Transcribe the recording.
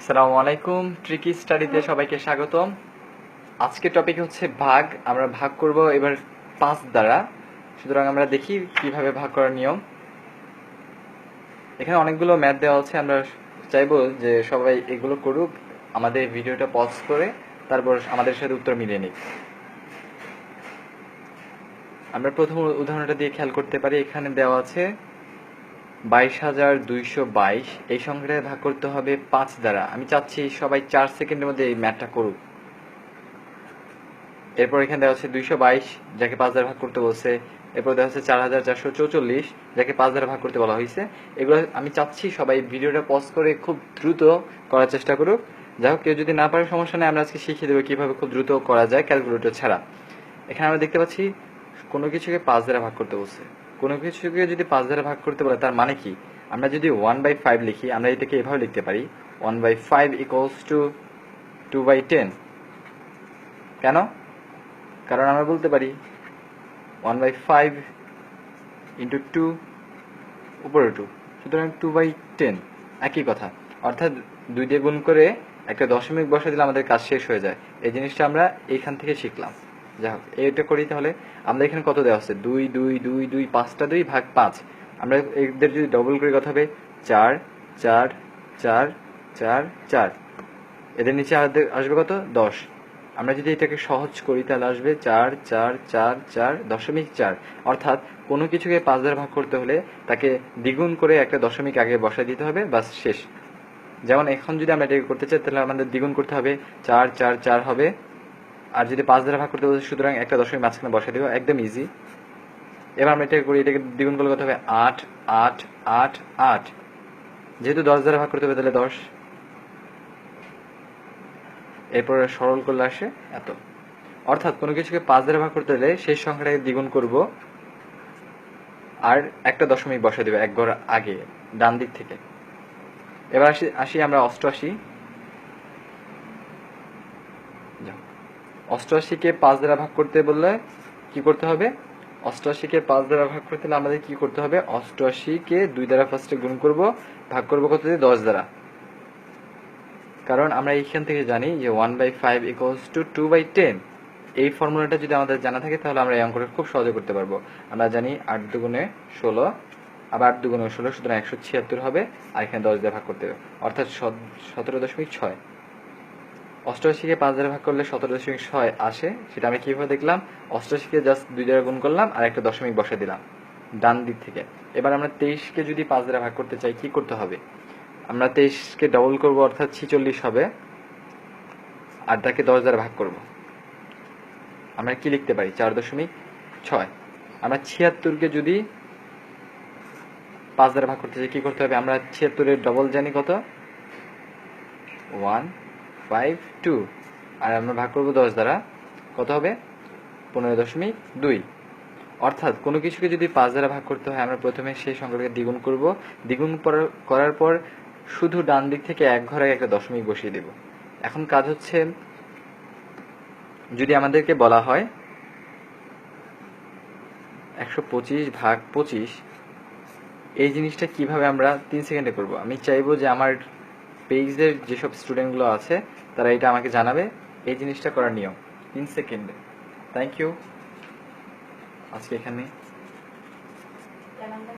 আসসালামু আলাইকুম ট্রিকি স্টাডিতে সবাইকে স্বাগতম। আজকে টপিক হচ্ছে ভাগ। আমরা ভাগ করব এবার পাঁচ দ্বারা। সুতরাং আমরা দেখি কীভাবে ভাগ করার নিয়ম। এখানে অনেকগুলো ম্যাথ দেওয়া আছে। আমরা চাইব যে সবাই এগুলো করুক, আমাদের ভিডিওটা পজ করে, তারপর আমাদের সাথে উত্তর মিলিয়ে নিক। আমরা প্রথম উদাহরণটা দিয়ে খেয়াল করতে পারি। এখানে দেওয়া আছে বাইশ হাজার দুইশো বাইশ। এই সংখ্যাটা ভাগ করতে হবে পাঁচ দ্বারা। আমি চাচ্ছি সবাই চার সেকেন্ডের মধ্যে এই ম্যাথটা করুক। এরপর এখানে দেওয়া আছে দুইশো বাইশ, যাকে পাঁচ দ্বারা ভাগ করতে বলছে। এরপর দেওয়া হচ্ছে চার হাজার চারশো চৌচল্লিশ, যাকে পাঁচ দ্বারা ভাগ করতে বলা হয়েছে। এগুলো আমি চাচ্ছি সবাই ভিডিওটা পজ করে খুব দ্রুত করার চেষ্টা করুক। যাই হোক, কেউ যদি না পারে, সমস্যা নেই। আমরা আজকে শিখিয়ে দেবো কীভাবে খুব দ্রুত করা যায় ক্যালকুলেটর ছাড়া। এখানে আমরা দেখতে পাচ্ছি কোনো কিছুকে পাঁচ দ্বারা ভাগ করতে বলছে। কোনো কিছুকে যদি পাঁচ দ্বারা ভাগ করতে বলে তার মানে কি? আমরা যদি ওয়ান বাই ফাইভ লিখি, আমরা এটাকে এভাবে লিখতে পারি one by five equals to two by ten কেন? কারণ আমরা বলতে পারি one by five into two উপরে টু সুতরাং টু বাই টেন একই কথা। অর্থাৎ দুই দিয়ে গুণ করে একটা দশমিক বসা দিলে আমাদের কাজ শেষ হয়ে যায়। এই জিনিসটা আমরা এইখান থেকে শিখলাম। যাই হোক, এইটা করি তাহলে। আমরা এখানে কত দেওয়া আছে? দুই দুই দুই দুই, পাঁচটা দুই ভাগ পাঁচ। আমরা এদের যদি ডবল করি কত হবে চার চার চার চার চার। এদের নিচে আসবে কত? দশ। আমরা যদি এটাকে সহজ করি, তাহলে আসবে চার চার চার চার, দশমিক চার। অর্থাৎ কোনো কিছুকে পাঁচ দ্বারা ভাগ করতে হলে তাকে দ্বিগুণ করে একটা দশমিক আগে বসা দিতে হবে বাস শেষ। যেমন এখন যদি আমরা এটাকে করতে চাই, তাহলে আমাদের দ্বিগুণ করতে হবে, চার চার চার হবে। আর যদি পাঁচ দ্বারা ভাগ করতে বলছে সুতরাং একটা দশমিক মাঝখানে বসা দেবো। একদম ইজি এবার আমরা এটাকে করি, এটাকে দ্বিগুণ করলে কত হবে? আট আট আট আট। যেহেতু দশ দ্বারা ভাগ করতে হবে, তাহলে দশ। এরপর সরল করলে আসে এত। অর্থাৎ কোনো কিছুকে পাঁচ দ্বারা ভাগ করতে হলে শেষ সংখ্যাটাকে দ্বিগুণ করব আর একটা দশমিক বসা দেবে এক ঘর আগে, ডান দিক থেকে। এবার আসি আসি আমরা অষ্টআশি। অষ্টআশিকে পাঁচ দ্বারা ভাগ করতে বললে কি করতে হবে? অষ্টআশিকে পাঁচ দ্বারা ভাগ করতে হলে আমাদের কি করতে হবে? অষ্টআশিকে দুই দ্বারা ফার্স্টে গুণ করব, ভাগ করব কত দিয়ে? দশ দ্বারা। কারণ আমরা এইখান থেকে জানি যে one by five equals to two by ten এই ফর্মুলাটা যদি আমাদের জানা থাকে, তাহলে আমরা এই অঙ্কটা খুব সহজে করতে পারব। আমরা জানি আট দুগুণে ষোলো, আবার আট দুগুণে ষোলো, সুতরাং একশো ছিয়াত্তর হবে, আর এখানে দশ দিয়ে ভাগ করতে হবে। অর্থাৎ সত- সতেরো দশমিক ছয়। অষ্টআশিকে পাঁচ দ্বারা ভাগ করলে সতেরো দশমিক ছয় আসে, সেটা আমি কীভাবে দেখলাম? অষ্টআশিকে জাস্ট দুই দ্বারা গুণ করলাম, আর একটা দশমিক বসে দিলাম, ডান দিক থেকে। এবার আমরা তেইশকে যদি পাঁচ দ্বারা ভাগ করতে চাই, কি করতে হবে? আমরা তেইশকে ডবল করব, অর্থাৎ ছিচল্লিশ হবে, আর তাকে দশ দ্বারা ভাগ করব। আমরা কি লিখতে পারি? চার দশমিক ছয়। আমরা ছিয়াত্তরকে যদি পাঁচ দ্বারা ভাগ করতে চাই, কি করতে হবে? আমরা ছিয়াত্তরের ডবল জানি কত? ওয়ান ফাইভ টু আর আমরা ভাগ করব দশ দ্বারা। কত হবে? পনেরো দশমিক দুই। অর্থাৎ কোনো কিছুকে যদি পাঁচ দ্বারা ভাগ করতে হয়, আমরা প্রথমে সেই সংখ্যাটাকে দ্বিগুণ করব। দ্বিগুণ করার পর শুধু ডান দিক থেকে এক ঘরে একটা দশমিক বসিয়ে দেব। এখন কাজ হচ্ছে, যদি আমাদেরকে বলা হয়, একশো পঁচিশ ভাগ পঁচিশ, এই জিনিসটা কীভাবে আমরা তিন সেকেন্ডে করব? আমি চাইব যে আমার পেইজের যেসব স্টুডেন্টগুলো আছে, তারা এটা আমাকে জানাবে। এই জিনিসটা করার নিয়ম। তিন সেকেন্ডে। থ্যাংক ইউ আজকে এখানে।